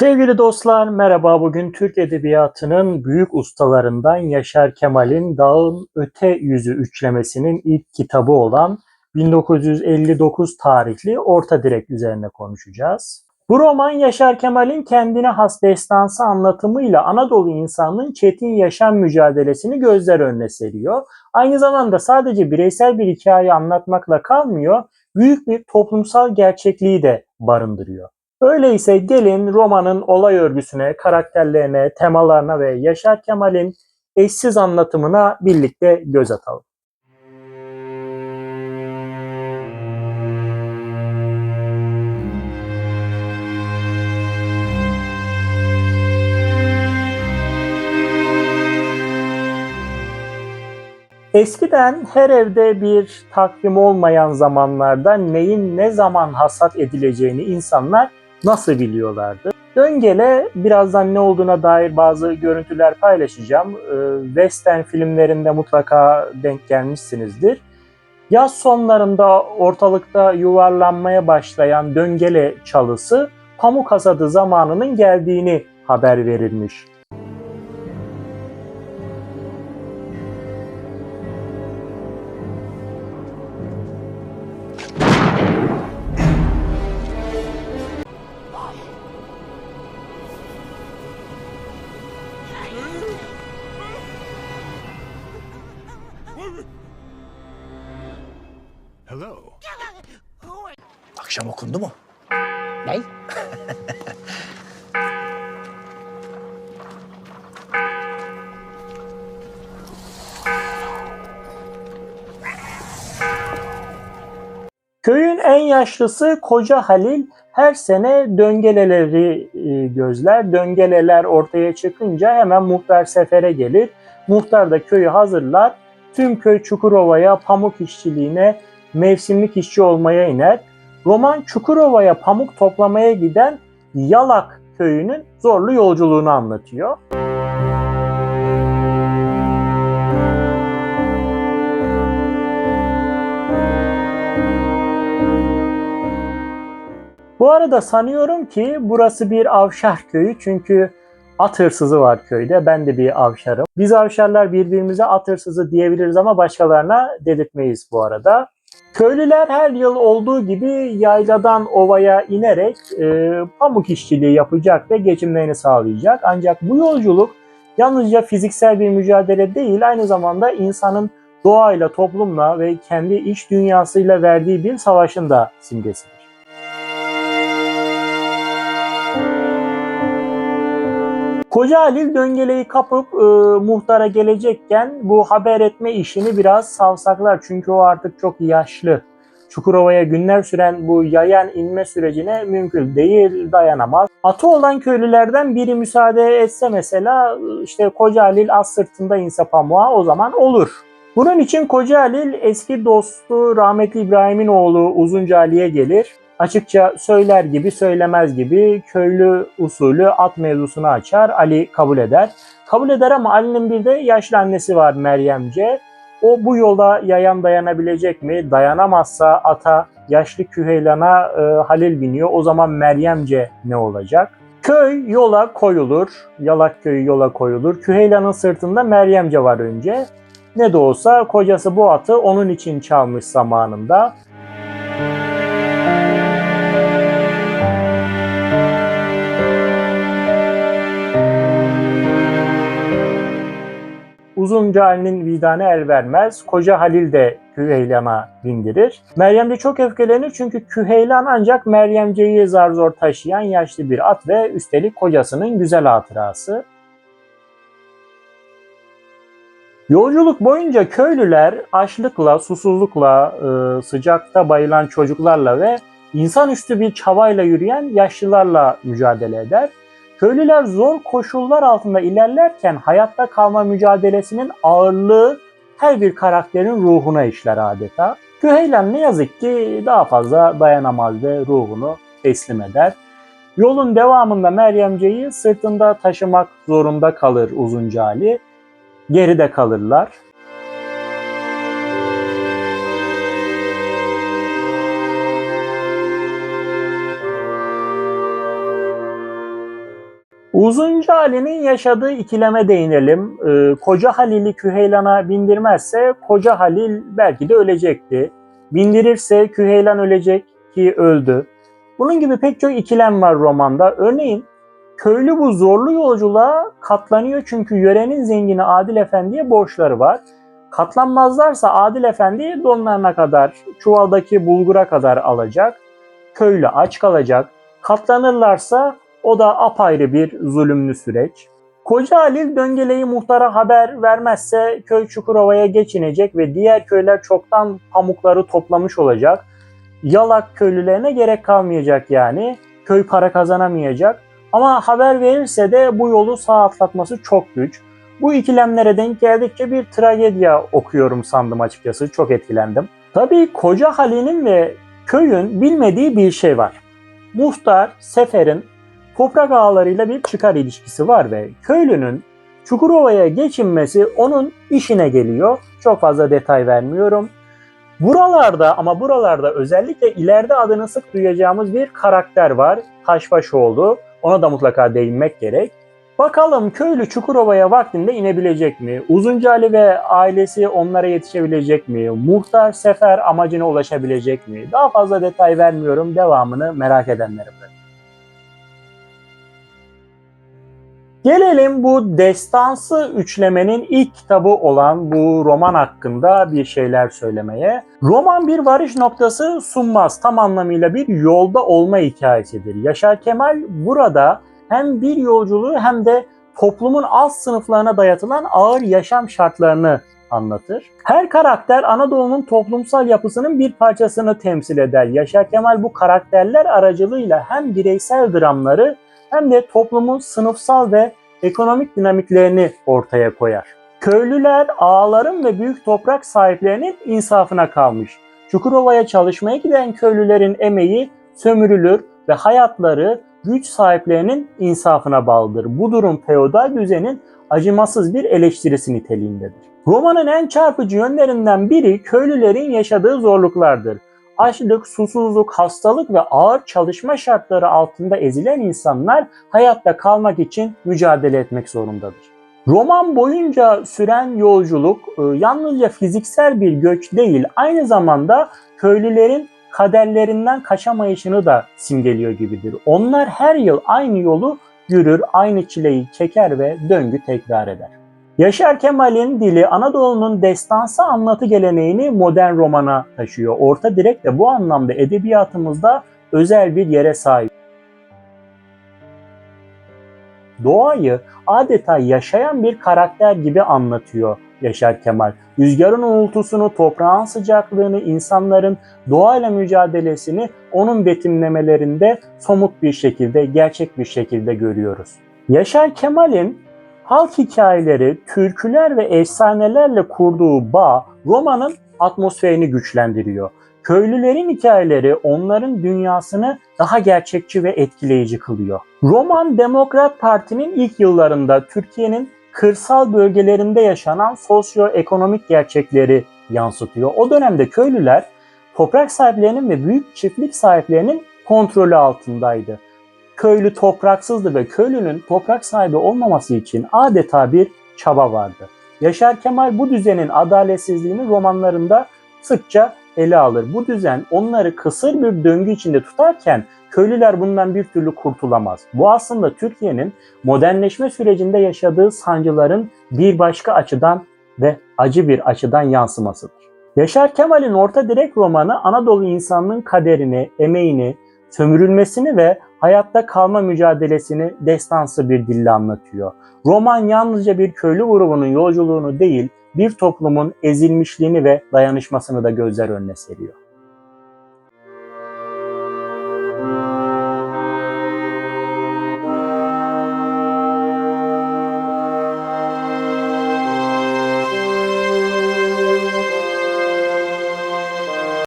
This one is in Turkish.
Sevgili dostlar merhaba. Bugün Türk Edebiyatı'nın büyük ustalarından Yaşar Kemal'in Dağın Öte Yüzü üçlemesinin ilk kitabı olan 1959 tarihli Orta Direk üzerine konuşacağız. Bu roman Yaşar Kemal'in kendine has destansı anlatımıyla Anadolu insanının çetin yaşam mücadelesini gözler önüne seriyor. Aynı zamanda sadece bireysel bir hikaye anlatmakla kalmıyor, büyük bir toplumsal gerçekliği de barındırıyor. Öyleyse gelin romanın olay örgüsüne, karakterlerine, temalarına ve Yaşar Kemal'in eşsiz anlatımına birlikte göz atalım. Eskiden her evde bir takvim olmayan zamanlarda neyin ne zaman hasat edileceğini insanlar nasıl biliyorlardı? Döngele birazdan ne olduğuna dair bazı görüntüler paylaşacağım. Ee, Western filmlerinde mutlaka denk gelmişsinizdir. Yaz sonlarında ortalıkta yuvarlanmaya başlayan döngele çalısı pamuk hasadı zamanının geldiğini haber verilmiş. Hello. Akşam okundu mu? Ne? Köyün en yaşlısı Koca Halil her sene döngeleleri e, gözler. Döngeleler ortaya çıkınca hemen muhtar sefere gelir. Muhtar da köyü hazırlar. Tüm köy Çukurova'ya pamuk işçiliğine, mevsimlik işçi olmaya iner. Roman Çukurova'ya pamuk toplamaya giden Yalak köyünün zorlu yolculuğunu anlatıyor. Bu arada sanıyorum ki burası bir avşar köyü çünkü at hırsızı var köyde. Ben de bir avşarım. Biz avşarlar birbirimize at hırsızı diyebiliriz ama başkalarına dedirtmeyiz bu arada. Köylüler her yıl olduğu gibi yayladan ovaya inerek e, pamuk işçiliği yapacak ve geçimlerini sağlayacak. Ancak bu yolculuk yalnızca fiziksel bir mücadele değil, aynı zamanda insanın doğayla, toplumla ve kendi iç dünyasıyla verdiği bir savaşın da simgesidir. Koca Halil döngeleyi kapıp e, muhtara gelecekken bu haber etme işini biraz savsaklar. Çünkü o artık çok yaşlı. Çukurova'ya günler süren bu yayan inme sürecine mümkün değil, dayanamaz. Atı olan köylülerden biri müsaade etse mesela işte Koca Halil az sırtında inse pamuğa o zaman olur. Bunun için Koca Halil eski dostu rahmetli İbrahim'in oğlu Uzunca Ali'ye gelir açıkça söyler gibi söylemez gibi köylü usulü at mevzusunu açar. Ali kabul eder. Kabul eder ama Ali'nin bir de yaşlı annesi var Meryemce. O bu yolda yayan dayanabilecek mi? Dayanamazsa ata yaşlı küheylana e, Halil biniyor. O zaman Meryemce ne olacak? Köy yola koyulur. Yalak köyü yola koyulur. Küheylanın sırtında Meryemce var önce. Ne de olsa kocası bu atı onun için çalmış zamanında. Uzunca Ali'nin vicdanı el vermez. Koca Halil de Küheylan'a bindirir. Meryem de çok öfkelenir çünkü Küheylan ancak Meryemce'yi zar zor taşıyan yaşlı bir at ve üstelik kocasının güzel hatırası. Yolculuk boyunca köylüler açlıkla, susuzlukla, e, sıcakta bayılan çocuklarla ve insanüstü bir çabayla yürüyen yaşlılarla mücadele eder. Köylüler zor koşullar altında ilerlerken hayatta kalma mücadelesinin ağırlığı her bir karakterin ruhuna işler adeta. Küheylan ne yazık ki daha fazla dayanamaz ve ruhunu teslim eder. Yolun devamında Meryemce'yi sırtında taşımak zorunda kalır Uzunca Ali. Geride kalırlar. Uzunca Ali'nin yaşadığı ikileme değinelim. Ee, Koca Halil'i Küheylan'a bindirmezse Koca Halil belki de ölecekti. Bindirirse Küheylan ölecek ki öldü. Bunun gibi pek çok ikilem var romanda. Örneğin köylü bu zorlu yolculuğa katlanıyor çünkü yörenin zengini Adil Efendi'ye borçları var. Katlanmazlarsa Adil Efendi donlarına kadar, çuvaldaki bulgura kadar alacak. Köylü aç kalacak. Katlanırlarsa o da apayrı bir zulümlü süreç. Koca Halil Döngele'yi muhtara haber vermezse köy Çukurova'ya geçinecek ve diğer köyler çoktan pamukları toplamış olacak. Yalak köylülerine gerek kalmayacak yani. Köy para kazanamayacak. Ama haber verirse de bu yolu sağ atlatması çok güç. Bu ikilemlere denk geldikçe bir tragedya okuyorum sandım açıkçası. Çok etkilendim. Tabii Koca Halil'in ve köyün bilmediği bir şey var. Muhtar, Sefer'in toprak ağlarıyla bir çıkar ilişkisi var ve köylünün Çukurova'ya geçinmesi onun işine geliyor. Çok fazla detay vermiyorum. Buralarda ama buralarda özellikle ileride adını sık duyacağımız bir karakter var. Taşbaşoğlu. Ona da mutlaka değinmek gerek. Bakalım köylü Çukurova'ya vaktinde inebilecek mi? Uzunca Ali ve ailesi onlara yetişebilecek mi? Muhtar Sefer amacına ulaşabilecek mi? Daha fazla detay vermiyorum. Devamını merak edenlerim. Gelelim bu destansı üçlemenin ilk kitabı olan bu roman hakkında bir şeyler söylemeye. Roman bir varış noktası sunmaz. Tam anlamıyla bir yolda olma hikayesidir. Yaşar Kemal burada hem bir yolculuğu hem de toplumun alt sınıflarına dayatılan ağır yaşam şartlarını anlatır. Her karakter Anadolu'nun toplumsal yapısının bir parçasını temsil eder. Yaşar Kemal bu karakterler aracılığıyla hem bireysel dramları hem de toplumun sınıfsal ve ekonomik dinamiklerini ortaya koyar. Köylüler ağaların ve büyük toprak sahiplerinin insafına kalmış. Çukurova'ya çalışmaya giden köylülerin emeği sömürülür ve hayatları güç sahiplerinin insafına bağlıdır. Bu durum feodal düzenin acımasız bir eleştirisi niteliğindedir. Romanın en çarpıcı yönlerinden biri köylülerin yaşadığı zorluklardır açlık, susuzluk, hastalık ve ağır çalışma şartları altında ezilen insanlar hayatta kalmak için mücadele etmek zorundadır. Roman boyunca süren yolculuk e, yalnızca fiziksel bir göç değil, aynı zamanda köylülerin kaderlerinden kaçamayışını da simgeliyor gibidir. Onlar her yıl aynı yolu yürür, aynı çileyi çeker ve döngü tekrar eder. Yaşar Kemal'in dili Anadolu'nun destansı anlatı geleneğini modern romana taşıyor. Orta direk de bu anlamda edebiyatımızda özel bir yere sahip. Doğayı adeta yaşayan bir karakter gibi anlatıyor Yaşar Kemal. Rüzgarın uğultusunu, toprağın sıcaklığını, insanların doğayla mücadelesini onun betimlemelerinde somut bir şekilde, gerçek bir şekilde görüyoruz. Yaşar Kemal'in halk hikayeleri, türküler ve efsanelerle kurduğu bağ romanın atmosferini güçlendiriyor. Köylülerin hikayeleri onların dünyasını daha gerçekçi ve etkileyici kılıyor. Roman Demokrat Parti'nin ilk yıllarında Türkiye'nin kırsal bölgelerinde yaşanan sosyoekonomik gerçekleri yansıtıyor. O dönemde köylüler toprak sahiplerinin ve büyük çiftlik sahiplerinin kontrolü altındaydı köylü topraksızdı ve köylünün toprak sahibi olmaması için adeta bir çaba vardı. Yaşar Kemal bu düzenin adaletsizliğini romanlarında sıkça ele alır. Bu düzen onları kısır bir döngü içinde tutarken köylüler bundan bir türlü kurtulamaz. Bu aslında Türkiye'nin modernleşme sürecinde yaşadığı sancıların bir başka açıdan ve acı bir açıdan yansımasıdır. Yaşar Kemal'in Orta Direk romanı Anadolu insanının kaderini, emeğini, sömürülmesini ve hayatta kalma mücadelesini destansı bir dille anlatıyor. Roman yalnızca bir köylü grubunun yolculuğunu değil, bir toplumun ezilmişliğini ve dayanışmasını da gözler önüne seriyor.